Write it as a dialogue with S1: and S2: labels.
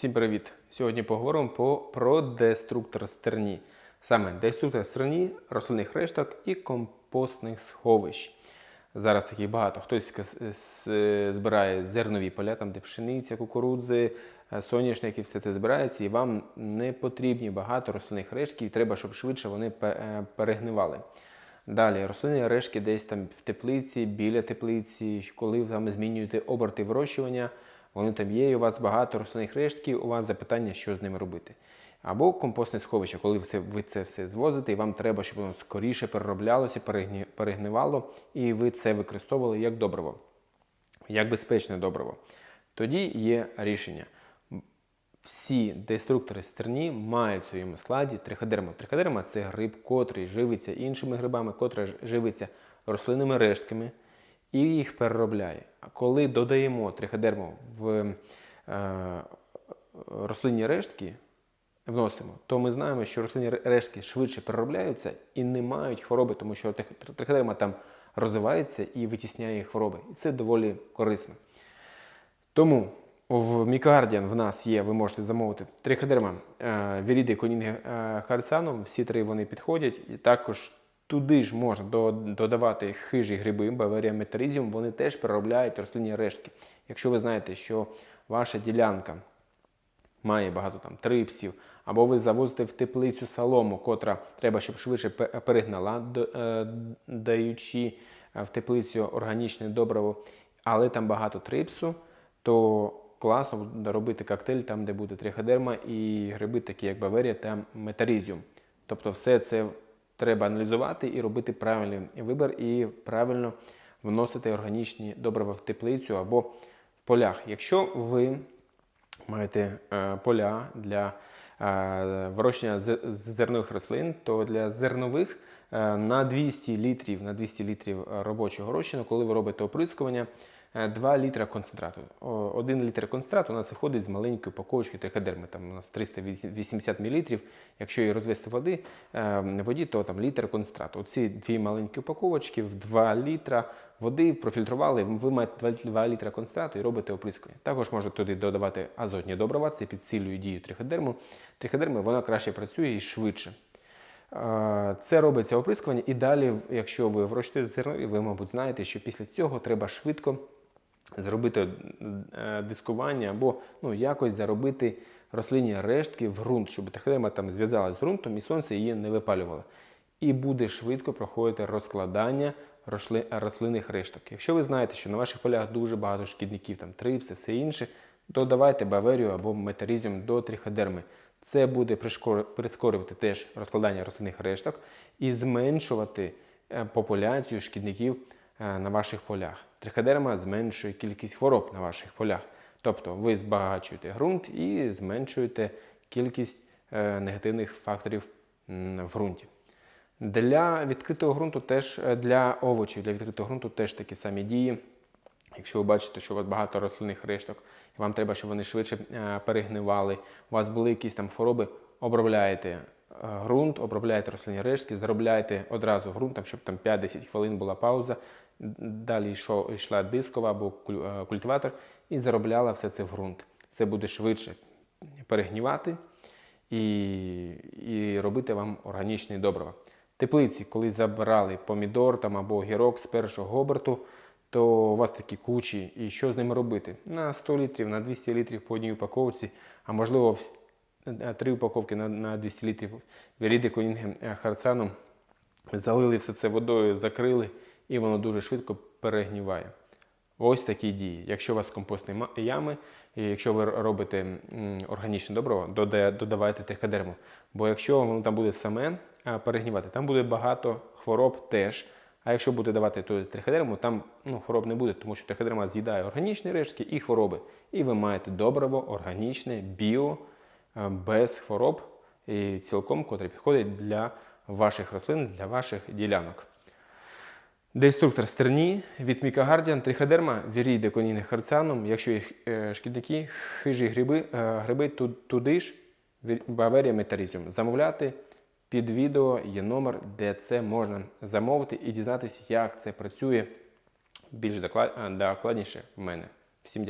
S1: Всім привіт! Сьогодні поговоримо по, про деструктор стерні. Саме деструктор стерні, рослинних решток і компостних сховищ. Зараз таких багато. Хтось збирає зернові поля, там де пшениця, кукурудзи, е, соняшники, все це збирається, і вам не потрібні багато рослинних рештків, треба, щоб швидше вони е, перегнивали. Далі рослинні решки десь там в теплиці, біля теплиці, коли саме змінюєте оберти вирощування, вони там є, і у вас багато рослинних рештків, у вас запитання, що з ними робити. Або компостне сховище, коли ви це, все звозите, і вам треба, щоб воно скоріше перероблялося, перегнивало, і ви це використовували як добриво, як безпечне добриво. Тоді є рішення. Всі деструктори стерні мають в своєму складі триходерму. Триходерма це гриб, котрий живиться іншими грибами, котрий живиться рослинними рештками і їх переробляє. А коли додаємо триходерму в е, рослинні рештки, вносимо, то ми знаємо, що рослинні рештки швидше переробляються і не мають хвороби, тому що трих- триходерма там розвивається і витісняє хвороби. І це доволі корисно. Тому в Мікардіан в нас є, ви можете замовити триходерма е, віріди конінги харцаном. Всі три вони підходять. І також туди ж можна додавати хижі гриби, баверія метаризіум, вони теж переробляють рослинні рештки. Якщо ви знаєте, що ваша ділянка має багато там трипсів, або ви завозите в теплицю солому, котра треба, щоб швидше перегнала, е, даючи е, в теплицю органічне добриво, але там багато трипсу, то класно робити коктейль там, де буде триходерма і гриби, такі як баверія та метарізіум. Тобто все це треба аналізувати і робити правильний вибір, і правильно вносити органічні добрива в теплицю або в полях. Якщо ви маєте е, поля для вирощення зернових рослин, то для зернових е, на 200 літрів, на 200 літрів е, робочого розчину, коли ви робите оприскування, е, 2 літра концентрату. О, 1 літр концентрату у нас виходить з маленької упаковочки триходерми. Там у нас 380 мл. Якщо її розвести води, е, воді, то там літр концентрату. Оці дві маленькі упаковочки в 2 літра води профільтрували, ви маєте 2, 2 літра концентрату і робите оприскування. Також можна туди додавати азотні добрива, це підсилює дію триходерму. Триходерми вона краще працює і швидше. Е, Це робиться оприскування, і далі, якщо ви вирощуєте зернові, ви, мабуть, знаєте, що після цього треба швидко зробити е, дискування або ну, якось заробити рослинні рештки в ґрунт, щоб триходерма там зв'язалася з ґрунтом і сонце її не випалювало. І буде швидко проходити розкладання рослинних решток. Якщо ви знаєте, що на ваших полях дуже багато шкідників, там трипси, все інше, додавайте баверію або метарізіум до триходерми. Це буде прискорювати теж розкладання рослинних решток і зменшувати е, популяцію шкідників е, на ваших полях. Триходерма зменшує кількість хвороб на ваших полях. Тобто ви збагачуєте ґрунт і зменшуєте кількість е, негативних факторів в ґрунті. Для відкритого ґрунту теж е, для овочів, для відкритого ґрунту теж такі самі дії. Якщо ви бачите, що у вас багато рослинних решток, і вам треба, щоб вони швидше е, перегнивали, у вас були якісь там хвороби, обробляєте е, ґрунт, обробляєте рослинні рештки, заробляєте одразу ґрунт, там, щоб там 5-10 хвилин була пауза. Далі йшла дискова або культиватор і заробляла все це в ґрунт. Це буде швидше перегнівати і, і робити вам органічне добриво. Теплиці, коли забрали помідор там, або огірок з першого оберту, то у вас такі кучі, і що з ними робити? На 100 літрів, на 200 літрів по одній упаковці, а можливо е, три упаковки на, на 200 літрів віріди конінги е, харцану, залили все це водою, закрили, і воно дуже швидко перегніває. Ось такі дії. Якщо у вас компостні ями, і якщо ви робите органічне добриво, додавайте триходерму. Бо якщо воно там буде саме перегнівати, там буде багато хвороб теж. А якщо буде давати туди триходерму, там ну, хвороб не буде, тому що триходерма з'їдає органічні рештки і хвороби. І ви маєте добриво, органічне, біо, без хвороб і цілком, котре підходить для ваших рослин, для ваших ділянок. Деструктор стерні від Мікагардіан, триходерма, вірійде коніни харцаном. Якщо їх е, шкідники, хижі гриби, е, гриби туди ж баверія метарізіум. Замовляти під відео є номер, де це можна замовити і дізнатися, як це працює більш е, докладніше в мене. Всім дякую.